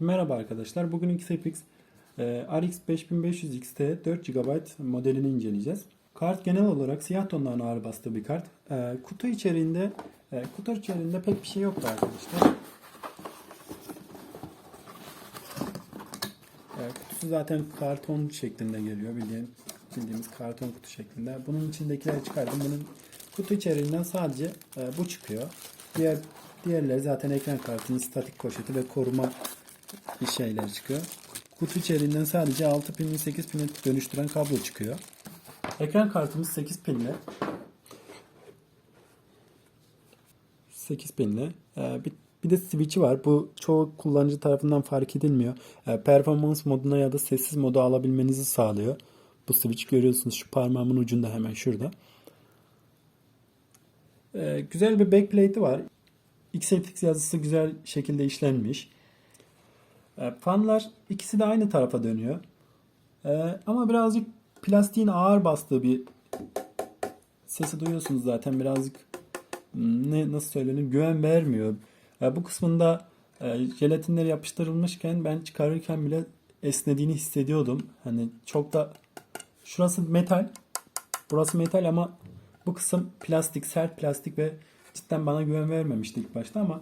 Merhaba arkadaşlar. Bugün XFX e, RX 5500 XT 4 GB modelini inceleyeceğiz. Kart genel olarak siyah tonların ağır bastığı bir kart. E, kutu içeriğinde e, kutu içeriğinde pek bir şey yoktu arkadaşlar. E, kutusu zaten karton şeklinde geliyor. Bildiğin, bildiğimiz karton kutu şeklinde. Bunun içindekileri çıkardım. Bunun kutu içeriğinden sadece e, bu çıkıyor. Diğer diğerleri zaten ekran kartının statik poşeti ve koruma bir şeyler çıkıyor. Kutu içeriğinden sadece 6 pinli 8 pinli dönüştüren kablo çıkıyor. Ekran kartımız 8 pinli. 8 pinli. Ee, bir, bir de switch'i var. Bu çoğu kullanıcı tarafından fark edilmiyor. Ee, performans moduna ya da sessiz moda alabilmenizi sağlıyor. Bu switch görüyorsunuz şu parmağımın ucunda hemen şurada. Ee, güzel bir backplate'i var. XFX yazısı güzel şekilde işlenmiş. E, fanlar ikisi de aynı tarafa dönüyor. E, ama birazcık plastiğin ağır bastığı bir sesi duyuyorsunuz zaten birazcık hmm, ne nasıl söylenir güven vermiyor. E, bu kısmında jelatinleri yapıştırılmışken ben çıkarırken bile esnediğini hissediyordum. Hani çok da şurası metal. Burası metal ama bu kısım plastik, sert plastik ve cidden bana güven vermemişti ilk başta ama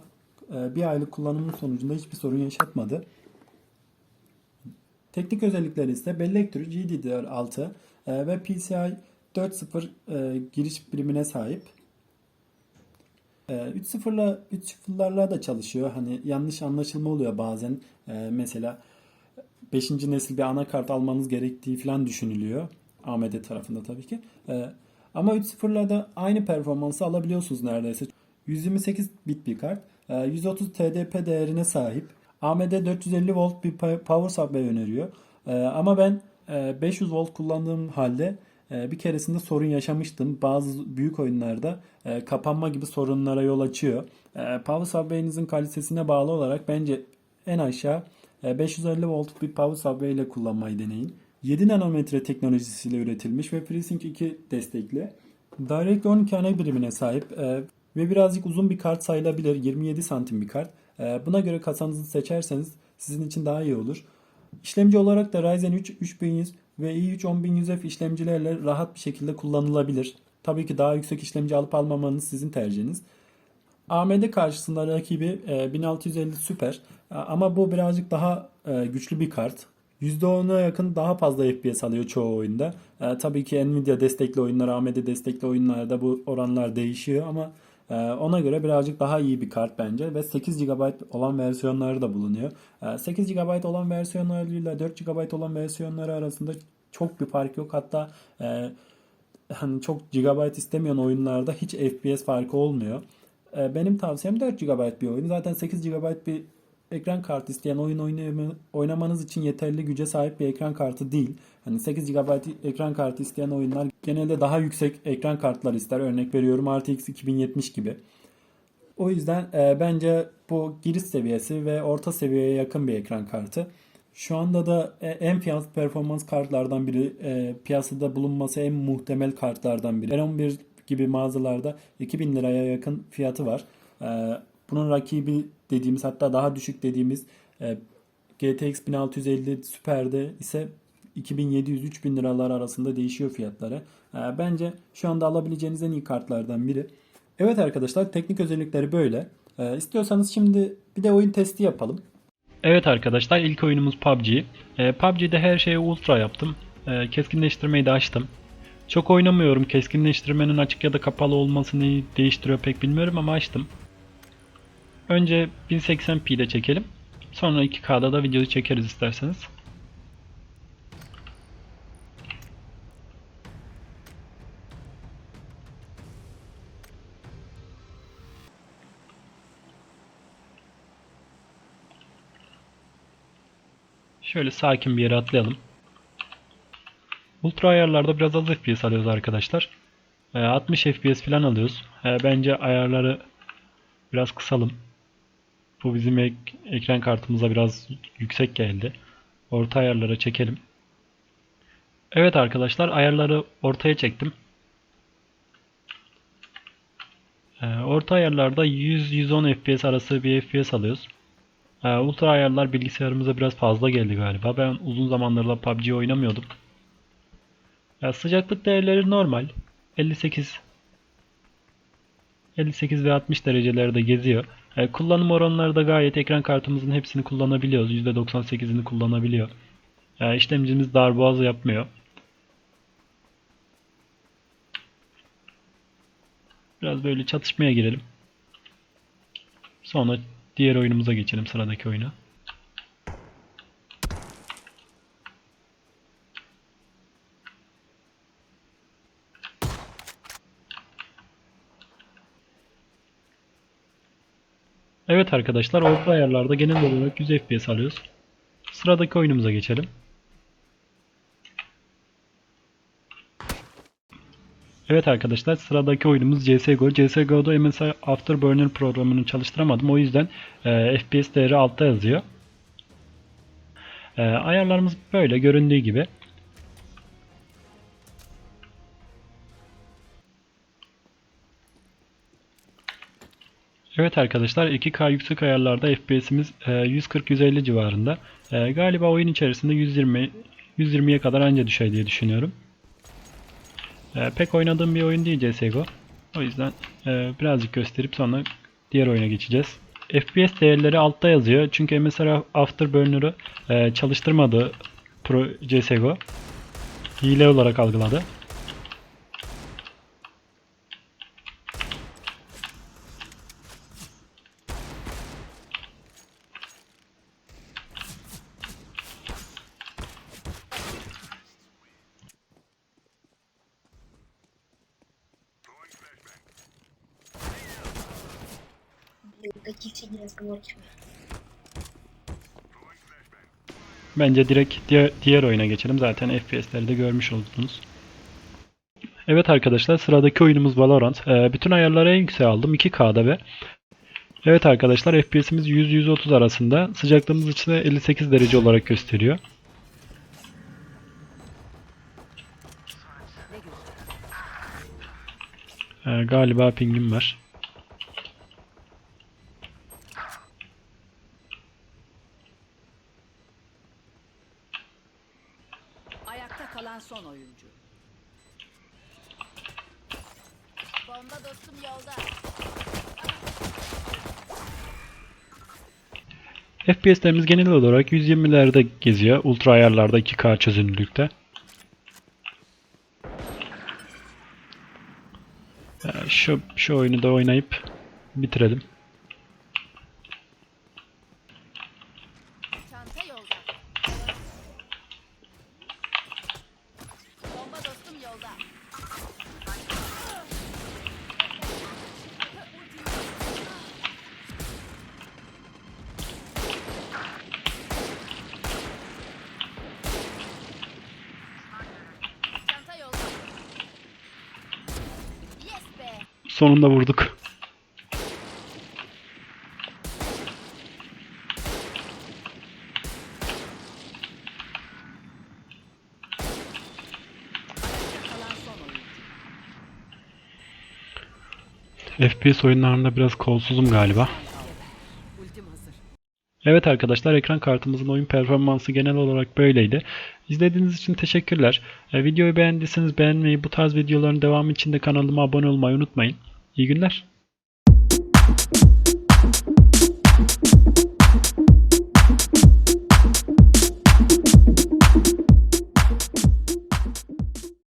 bir aylık kullanımın sonucunda hiçbir sorun yaşatmadı. Teknik özellikleri ise bellek türü GDDR6 e, ve PCI 4.0 e, giriş birimine sahip. E, 3.0'la 3.0'larla da çalışıyor. Hani yanlış anlaşılma oluyor bazen. E, mesela 5. nesil bir anakart almanız gerektiği falan düşünülüyor. AMD tarafında tabii ki. E, ama 3.0'la da aynı performansı alabiliyorsunuz neredeyse. 128 bit bir kart. E, 130 TDP değerine sahip. AMD 450 volt bir power supply öneriyor. Ee, ama ben e, 500 volt kullandığım halde e, bir keresinde sorun yaşamıştım. Bazı büyük oyunlarda e, kapanma gibi sorunlara yol açıyor. E, power supply'inizin kalitesine bağlı olarak bence en aşağı e, 550 volt bir power supply ile kullanmayı deneyin. 7 nanometre teknolojisiyle üretilmiş ve FreeSync 2 destekli. Direct 12 ana birimine sahip e, ve birazcık uzun bir kart sayılabilir. 27 santim bir kart. Ee, buna göre kasanızı seçerseniz sizin için daha iyi olur. İşlemci olarak da Ryzen 3 3100 ve i3 10100F işlemcilerle rahat bir şekilde kullanılabilir. Tabii ki daha yüksek işlemci alıp almamanız sizin tercihiniz. AMD karşısında rakibi 1650 Super ama bu birazcık daha e, güçlü bir kart. %10'a yakın daha fazla FPS alıyor çoğu oyunda. E, tabii ki Nvidia destekli oyunlar, AMD destekli oyunlarda bu oranlar değişiyor ama ona göre birazcık daha iyi bir kart bence ve 8 GB olan versiyonları da bulunuyor. 8 ee, GB olan versiyonlarıyla 4 GB olan versiyonları arasında çok bir fark yok. Hatta e, hani çok GB istemeyen oyunlarda hiç FPS farkı olmuyor. Ee, benim tavsiyem 4 GB bir oyun. Zaten 8 GB bir ekran kartı isteyen oyun oynamanız için yeterli güce sahip bir ekran kartı değil. Hani 8 GB ekran kartı isteyen oyunlar genelde daha yüksek ekran kartları ister. Örnek veriyorum RTX 2070 gibi. O yüzden e, bence bu giriş seviyesi ve orta seviyeye yakın bir ekran kartı. Şu anda da e, en fiyat performans kartlardan biri, e, piyasada bulunması en muhtemel kartlardan biri. R11 gibi mağazalarda 2000 liraya yakın fiyatı var. E, bunun rakibi dediğimiz hatta daha düşük dediğimiz e, GTX 1650 Super'de ise 2700-3000 liralar arasında değişiyor fiyatları. E, bence şu anda alabileceğiniz en iyi kartlardan biri. Evet arkadaşlar teknik özellikleri böyle. E, istiyorsanız şimdi bir de oyun testi yapalım. Evet arkadaşlar ilk oyunumuz PUBG. E, PUBG'de her şeyi ultra yaptım. Keskinleştirmeyi de açtım. Çok oynamıyorum. Keskinleştirmenin açık ya da kapalı olması neyi değiştiriyor pek bilmiyorum ama açtım. Önce 1080p'de çekelim. Sonra 2K'da da videoyu çekeriz isterseniz. Şöyle sakin bir yere atlayalım. Ultra ayarlarda biraz az FPS alıyoruz arkadaşlar. 60 ee, FPS falan alıyoruz. Ee, bence ayarları biraz kısalım. Bu bizim ek ekran kartımıza biraz yüksek geldi. Orta ayarlara çekelim. Evet arkadaşlar ayarları ortaya çektim. Ee, orta ayarlarda 100-110 FPS arası bir FPS alıyoruz. Ee, ultra ayarlar bilgisayarımıza biraz fazla geldi galiba. Ben uzun zamanlarla PUBG oynamıyordum. Ya sıcaklık değerleri normal. 58 58 ve 60 derecelerde geziyor. E, kullanım oranları da gayet ekran kartımızın hepsini kullanabiliyoruz. %98'ini kullanabiliyor. E, işlemcimiz darboğaz yapmıyor. Biraz böyle çatışmaya girelim. Sonra diğer oyunumuza geçelim sıradaki oyuna. Evet arkadaşlar orta ayarlarda genel olarak 100 FPS alıyoruz. Sıradaki oyunumuza geçelim. Evet arkadaşlar sıradaki oyunumuz CSGO. CSGO'da MSI Afterburner programını çalıştıramadım. O yüzden e, FPS değeri altta yazıyor. E, ayarlarımız böyle göründüğü gibi. Evet arkadaşlar 2K yüksek ayarlarda FPS'imiz e, 140-150 civarında. E, galiba oyun içerisinde 120 120'ye kadar anca düşer diye düşünüyorum. E, pek oynadığım bir oyun değil CSGO. O yüzden e, birazcık gösterip sonra diğer oyuna geçeceğiz. FPS değerleri altta yazıyor. Çünkü mesela Afterburner'ı e, çalıştırmadı Pro CSGO. Hile olarak algıladı. kimse. Bence direkt diğer, diğer oyuna geçelim. Zaten FPS'leri de görmüş oldunuz. Evet arkadaşlar sıradaki oyunumuz Valorant. Ee, bütün ayarları en yüksek aldım 2K'da ve Evet arkadaşlar FPS'imiz 100-130 arasında. Sıcaklığımız için de 58 derece olarak gösteriyor. Ee, galiba pingim var. Bomba dostum yolda. FPS'lerimiz genel olarak 120'lerde geziyor. Ultra ayarlarda 2K çözünürlükte. Ee, Şu, şu oyunu da oynayıp bitirelim. Çanta yolda. Bomba dostum yolda. Çanta yolda. Yes be. Sonunda vurduk. FPS oyunlarında biraz kolsuzum galiba. Evet arkadaşlar ekran kartımızın oyun performansı genel olarak böyleydi. İzlediğiniz için teşekkürler. E, videoyu beğendiyseniz beğenmeyi, bu tarz videoların devamı için de kanalıma abone olmayı unutmayın. İyi günler.